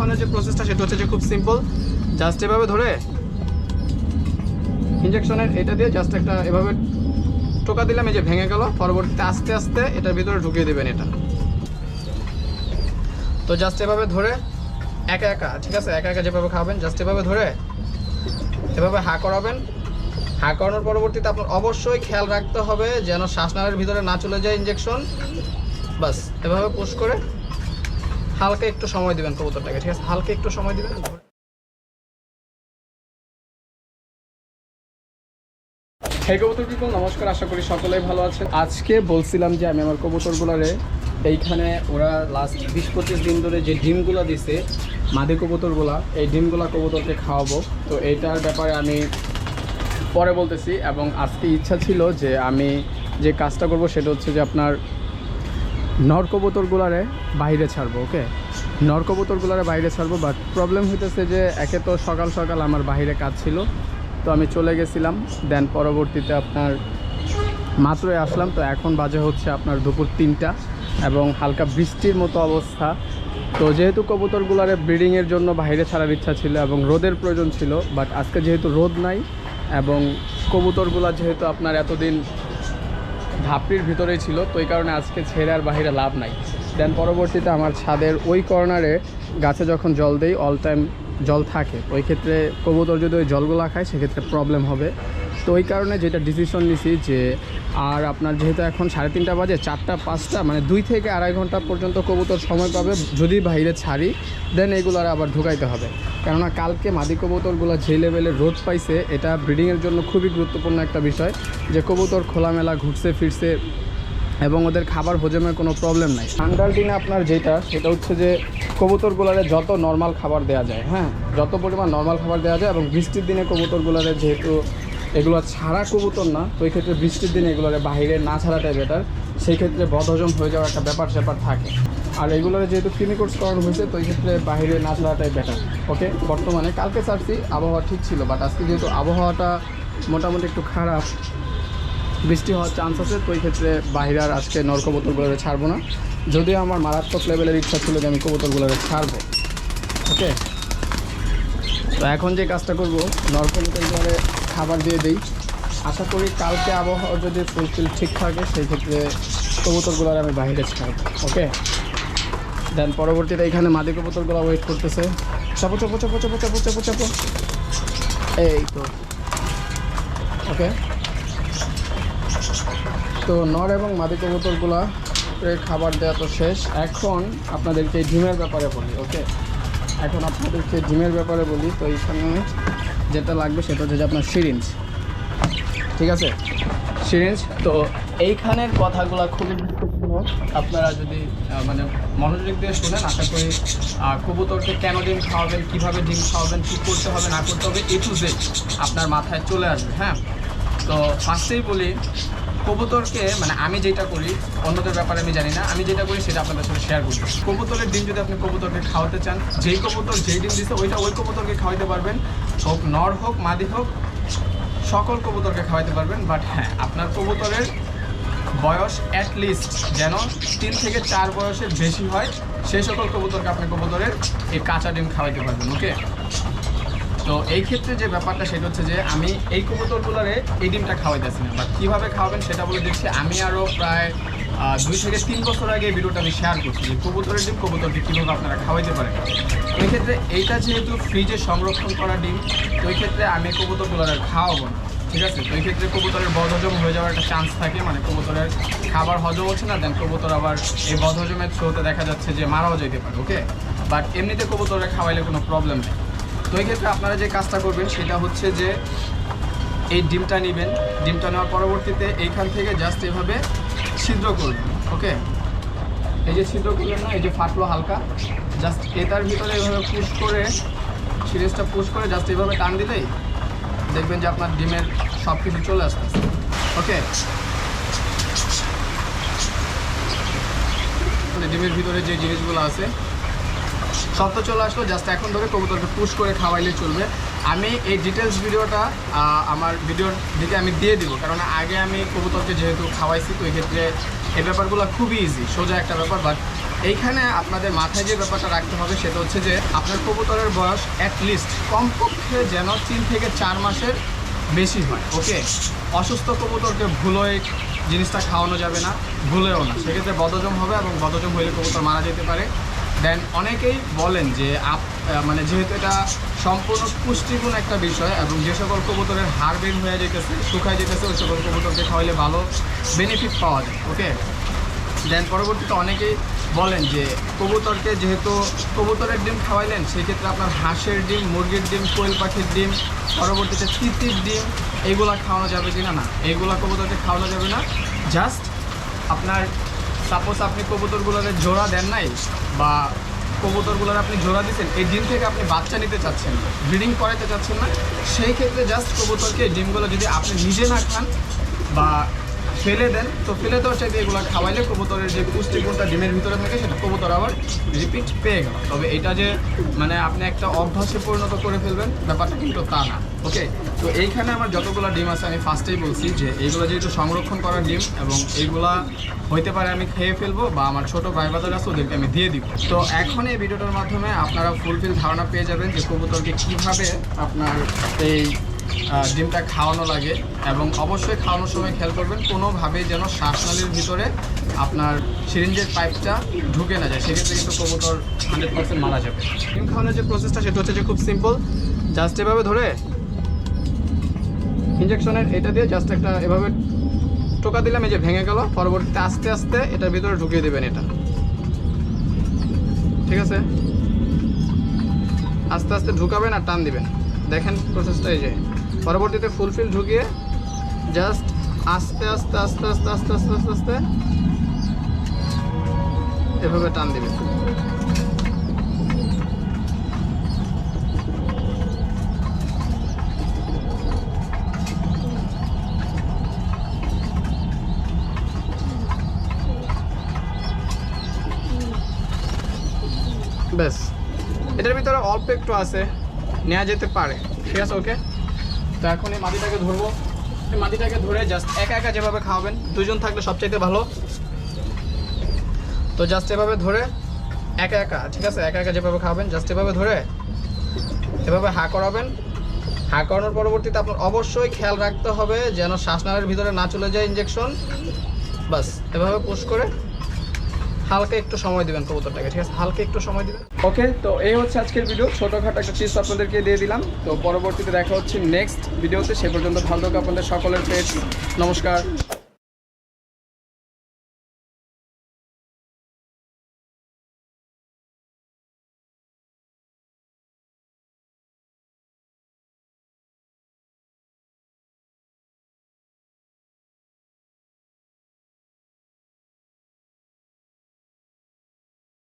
খাওয়ানোর যে প্রসেসটা সেটা হচ্ছে যে খুব সিম্পল জাস্ট এভাবে ধরে ইঞ্জেকশনের এটা দিয়ে জাস্ট একটা এভাবে টোকা দিলাম, এই যে ভেঙে গেল। পরবর্তীতে আস্তে আস্তে এটার ভিতরে ঢুকিয়ে দেবেন এটা। তো জাস্ট এভাবে ধরে একা একা, ঠিক আছে? একা একা যেভাবে খাবেন জাস্ট এভাবে ধরে এভাবে হা করাবেন। হা করানোর পরবর্তীতে আপনার অবশ্যই খেয়াল রাখতে হবে যেন শ্বাসনালের ভিতরে না চলে যায় ইঞ্জেকশন বাস, এভাবে পুশ করে হালকা একটু সময় দিবেন কবুতরটাকে, ঠিক আছে? হালকা একটু সময় দিবেন হে কবুতর পিপল নমস্কার, আশা করি সকলেই ভালো আছেন। আজকে বলছিলাম যে আমি আমার কবুতরগুলারে এইখানে ওরা লাস্ট বিশ পঁচিশ দিন ধরে যে ডিমগুলো দিছে, মাদি কবুতরগুলা, এই ডিমগুলা কবুতরকে খাওয়াবো। তো এইটার ব্যাপারে আমি পরে বলতেছি এবং আজকে ইচ্ছা ছিল যে আমি যে কাজটা করব সেটা হচ্ছে যে আপনার নর কবুতরগুলারে বাইরে ছাড়বো ওকে নর কবুতরগুলারে বাইরে ছাড়বো বাট প্রবলেম হইতেছে যে একে তো সকাল সকাল আমার বাইরে কাজ ছিল, তো আমি চলে গেছিলাম দেন পরবর্তীতে আপনার মাত্রই আসলাম, তো এখন বাজে হচ্ছে আপনার দুপুর তিনটা, এবং হালকা বৃষ্টির মতো অবস্থা। তো যেহেতু কবুতরগুলারে ব্রিডিংয়ের জন্য বাইরে ছাড়ার ইচ্ছা ছিল এবং রোদের প্রয়োজন ছিল বাট আজকে যেহেতু রোদ নাই, এবং কবুতরগুলা যেহেতু আপনার এতদিন ধাপড়ির ভিতরেই ছিল, তো এই কারণে আজকে ছেড়ে আর বাহিরে লাভ নাই। দেন পরবর্তীতে আমার ছাদের ওই কর্নারে গাছে যখন জল দেই অল টাইম জল থাকে, ওই ক্ষেত্রে কবুতর যদি ওই জলগুলা খায়, সেক্ষেত্রে প্রবলেম হবে। তো ওই কারণে যেটা ডিসিশন নিছি যে, আর আপনার যেহেতু এখন সাড়ে তিনটা বাজে, চারটা, পাঁচটা মানে দুই থেকে আড়াই ঘণ্টা পর্যন্ত কবুতর সময় পাবে, যদি বাইরে ছাড়ি দেন এগুলার আবার ঢুকাইতে হবে। কেননা কালকে মাদি কবুতরগুলো যে লেভেলে রোদ পাইছে, এটা ব্রিডিংয়ের জন্য খুবই গুরুত্বপূর্ণ একটা বিষয়, যে কবুতর খোলামেলা ঘুরছে, ফিরছে এবং ওদের খাবার হজমের কোনো প্রবলেম নাই। ঠান্ডার দিনে আপনার যেটা, সেটা হচ্ছে যে কবুতরগুলারে যত নর্মাল খাবার দেওয়া যায় হ্যাঁ যত পরিমাণ নর্মাল খাবার দেওয়া যায় এবং বৃষ্টির দিনে কবুতরগুলারে যেহেতু এগুলো ছাড়া কবুতর না, তো এই ক্ষেত্রে বৃষ্টির দিনে এগুলোরে বাইরে না ছাড়াটাই বেটার সেই ক্ষেত্রে বদহজম হয়ে যাওয়ার একটা ব্যাপার স্যাপার থাকে। আর এগুলোর যেহেতু ক্লিনিকোর্স করানো হয়েছে, তো এই ক্ষেত্রে বাইরে না ছাড়াটাই বেটার ওকে বর্তমানে কালকে ছাড়ছি, আবহাওয়া ঠিক ছিল বাট আজকে যেহেতু আবহাওয়াটা মোটামুটি একটু খারাপ বৃষ্টি হওয়ার চান্স আছে, তো এই ক্ষেত্রে বাইরে আর আজকে নর কবুতরগুলোরে ছাড়বো না। যদিও আমার মারাত্মক লেভেলের ইচ্ছা ছিল যে আমি কবুতরগুলোরে ছাড়বো। ওকে তো এখন যে কাজটা করব নর কবুতরগুলোরে খাবার দিয়ে দিই। আশা করি কালকে আবহাওয়া যদি ফুলফিল ঠিক থাকে, সেই ক্ষেত্রে কবুতরগুলোর আমি বাইরে ছাড়বো। ওকে দেন পরবর্তীতে এখানে মাদি কবুতরগুলো ওয়েট করতেছে। চাপো চাপো চাপো চাপো চাপো চাপো চাপো। এই তো। ওকে তো নর এবং মাদি কবুতরগুলা খাবার দেওয়া তো শেষ। এখন আপনাদেরকে ডিমের ব্যাপারে বলি, ওকে? এখন আপনাদেরকে ডিমের ব্যাপারে বলি, তো এইখানে যেটা লাগবে সেটা হচ্ছে আপনার সিরিঞ্জ। ঠিক আছে? সিরিঞ্জ, তো এইখানের কথাগুলো খুবই গুরুত্বপূর্ণ। আপনারা যদি মানে মনোযোগ দিয়ে শোনেন, আশা করি কবুতরকে কেন ডিম খাওয়াবেন, কীভাবে ডিম খাওয়াবেন, কী করতে হবে, না করতে হবে, এ টু জেড আপনার মাথায় চলে আসবে হ্যাঁ? তো ফার্স্টেই বলি, কবুতরকে মানে আমি যেটা করি, অন্যদের ব্যাপারে আমি জানি না, আমি যেটা করি সেটা আপনাদের সাথে শেয়ার করি কবুতরের ডিম যদি আপনি কবুতরকে খাওয়াতে চান, যেই কবুতর যেই ডিম দিচ্ছে ওইটা ওই কবুতরকে খাওয়াতে পারবেন, হোক নর হোক, মাদি হোক, সকল কবুতরকে খাওয়াতে পারবেন বাট হ্যাঁ আপনার কবুতরের বয়স অ্যাট লিস্ট যেন তিন থেকে চার বয়সের বেশি হয়, সেই সকল কবুতরকে আপনি কবুতরের এই কাঁচা ডিম খাওয়াইতে পারবেন ওকে তো এই ক্ষেত্রে যে ব্যাপারটা সেটা হচ্ছে যে আমি এই কবুতরগুলোরে এই ডিমটা খাওয়াইতেছি না বাট কীভাবে খাওয়াবেন সেটা বলে দিচ্ছি। আমি আরও প্রায় দুই থেকে তিন বছর আগে এই ভিডিওটা আমি শেয়ার করছি যে কবুতরের ডিম কবুতরকে কীভাবে আপনারা খাওয়াইতে পারেন। এই ক্ষেত্রে এইটা যেহেতু ফ্রিজে সংরক্ষণ করা ডিম, তো এই ক্ষেত্রে আমি কবুতরগুলোর খাওয়াবো না, ঠিক আছে? তো এই ক্ষেত্রে কবুতরের বদহজম হয়ে যাওয়ার একটা চান্স থাকে মানে কবুতরের খাবার হজম হচ্ছে না দেন কবুতর আবার এই বদহজমের থ্রোতে দেখা যাচ্ছে যে মারাও যেতে পারে ওকে বাট এমনিতে কবুতরে খাওয়াইলে কোনো প্রবলেম নেই। তো এই ক্ষেত্রে আপনারা যে কাজটা করবেন সেটা হচ্ছে যে এই ডিমটা নেবেন। ডিমটা নেওয়ার পরবর্তীতে এইখান থেকে জাস্ট এভাবে ছিদ্র করবেন ওকে এই যে ছিদ্র করলেন না, এই যে ফাটলো হালকা জাস্ট এটার ভিতরে এভাবে পুশ করে, সিরিজটা পুশ করে জাস্ট এভাবে টান দিলেই দেখবেন যে আপনার ডিমের সব কিছু চলে আসতেছে ওকে ডিমের ভিতরে যে জিনিসগুলো আছে তো চলে আসলো জাস্ট এখন ধরে কবুতরকে পুশ করে খাওয়াইলে চলবে। আমি এই ডিটেলস ভিডিওটা আমার ভিডিওর দিকে আমি দিয়ে দিব, কারণ আগে আমি কবুতরকে যেহেতু খাওয়াইছি, তো এই ক্ষেত্রে এই ব্যাপারগুলো খুবই ইজি সোজা একটা ব্যাপার। বাট এইখানে আপনাদের মাথায় যে ব্যাপারটা রাখতে হবে, সেটা হচ্ছে যে আপনার কবুতরের বয়স অ্যাটলিস্ট কমপক্ষে যেন তিন থেকে চার মাসের বেশি হয় ওকে অসুস্থ কবুতরকে ভুলোয় জিনিসটা খাওয়ানো যাবে না, ভুলেও না। সেক্ষেত্রে বদজম হবে এবং বদজম হলে কবুতর মারা যেতে পারে। দেন অনেকেই বলেন যে আপ মানে যেহেতু এটা সম্পূর্ণ পুষ্টিগুণ একটা বিষয় এবং যে সকল কবুতরের হাড় বের হয়ে যেতেছে, শুকায় যেতেছে, ওই সকল কবুতরকে খাওয়াইলে ভালো বেনিফিট পাওয়া যায় ওকে দেন পরবর্তীতে অনেকেই বলেন যে কবুতরকে যেহেতু কবুতরের ডিম খাওয়াইলেন, সেক্ষেত্রে আপনার হাঁসের ডিম, মুরগির ডিম, কোয়েল পাখির ডিম, পরবর্তীতে তিতির ডিম এইগুলা খাওয়ানো যাবে কি না? এইগুলা কবুতরকে খাওয়ানো যাবে না। জাস্ট আপনার সাপোজ আপনি কবুতরগুলোর জোড়া দেন নাই বা কবুতরগুলোর আপনি জোড়া দিচ্ছেন এই ডিম থেকে আপনি বাচ্চা নিতে চাচ্ছেন, ব্রিডিং করাতে চাচ্ছেন না, সেই ক্ষেত্রে জাস্ট কবুতরকে ডিমগুলো যদি আপনি নিজে না খান বা ফেলে দেন, তো ফেলে দেওয়ার চাইতে এগুলো খাওয়াইলে কবুতরের যে পুষ্টিগুণটা ডিমের ভিতরে থাকে, সেটা কবুতর আবার রিপিট পেয়ে গেল। তবে এটা যে মানে আপনি একটা অভ্যাসে পরিণত করে ফেলবেন, ব্যাপারটা কিন্তু তা না। ওকে তো এইখানে আমার যতগুলো ডিম আছে, আমি ফার্স্টেই বলছি যে এইগুলো যেহেতু সংরক্ষণ করার ডিম এবং এইগুলা হইতে পারে আমি খেয়ে ফেলব বা আমার ছোট ভাই বাজার আছে, ওদেরকে আমি দিয়ে দিব। তো এখন এই ভিডিওটার মাধ্যমে আপনারা ফুলফিল ধারণা পেয়ে যাবেন যে কবুতরকে কীভাবে আপনার এই ডিমটা খাওয়ানো লাগে এবং অবশ্যই খাওয়ানোর সময় খেয়াল করবেন, কোনোভাবেই যেন শ্বাসনালীর ভিতরে আপনার সিরিঞ্জের পাইপটা ঢুকে না যায়। সেক্ষেত্রে কিন্তু কবুতর হান্ড্রেড পার্সেন্ট মারা যাবে। ডিম খাওয়ানোর যে প্রসেসটা সেটা হচ্ছে যে খুব সিম্পল জাস্ট এভাবে ধরে ইঞ্জেকশনের এটা দিয়ে জাস্ট একটা এভাবে টোকা দিলাম, এই যে ভেঙে গেল। পরবর্তীতে আস্তে আস্তে এটার ভিতরে ঢুকিয়ে দেবেন এটা। ঠিক আছে? আস্তে আস্তে ঢুকাবেন আর টান দিবেন। দেখেন প্রসেসটা এই যে। পরবর্তীতে ফুলফিল ঢুকিয়ে জাস্ট আস্তে আস্তে আস্তে আস্তে আস্তে আস্তে আস্তে আস্তে, এভাবে টান দিবেন। ব্যাস। এটার ভিতরে অল্প একটু আছে। নেওয়া যেতে পারে। ঠিক আছে ওকে তো এখন এই মাটিটাকে ধরবো। এই মাটিটাকে ধরে জাস্ট একা একা যেভাবে খাওয়াবেন, দুজন থাকলে সবচাইতে ভালো। তো জাস্ট এভাবে ধরে একা একা, ঠিক আছে? একা একা যেভাবে খাওয়াবেন জাস্ট এভাবে ধরে এভাবে হা করাবেন। হা করানোর পরবর্তীতে আপনার অবশ্যই খেয়াল রাখতে হবে যেন শ্বাসনালের ভিতরে না চলে যায় ইঞ্জেকশন বাস এভাবে পুশ করে হালকা একটু সময় দিবেন কবুতরটাকে, ঠিক আছে? হালকা একটু সময় দিবেন। ওকে, তো এই হচ্ছে আজকের ভিডিও ছোটোখাটো একটা টিপস আপনাদেরকে দিয়ে দিলাম। তো পরবর্তীতে দেখা হচ্ছে নেক্সট ভিডিওতে সে পর্যন্ত ভালো থাকুন আপনাদের সকলের পেট। নমস্কার।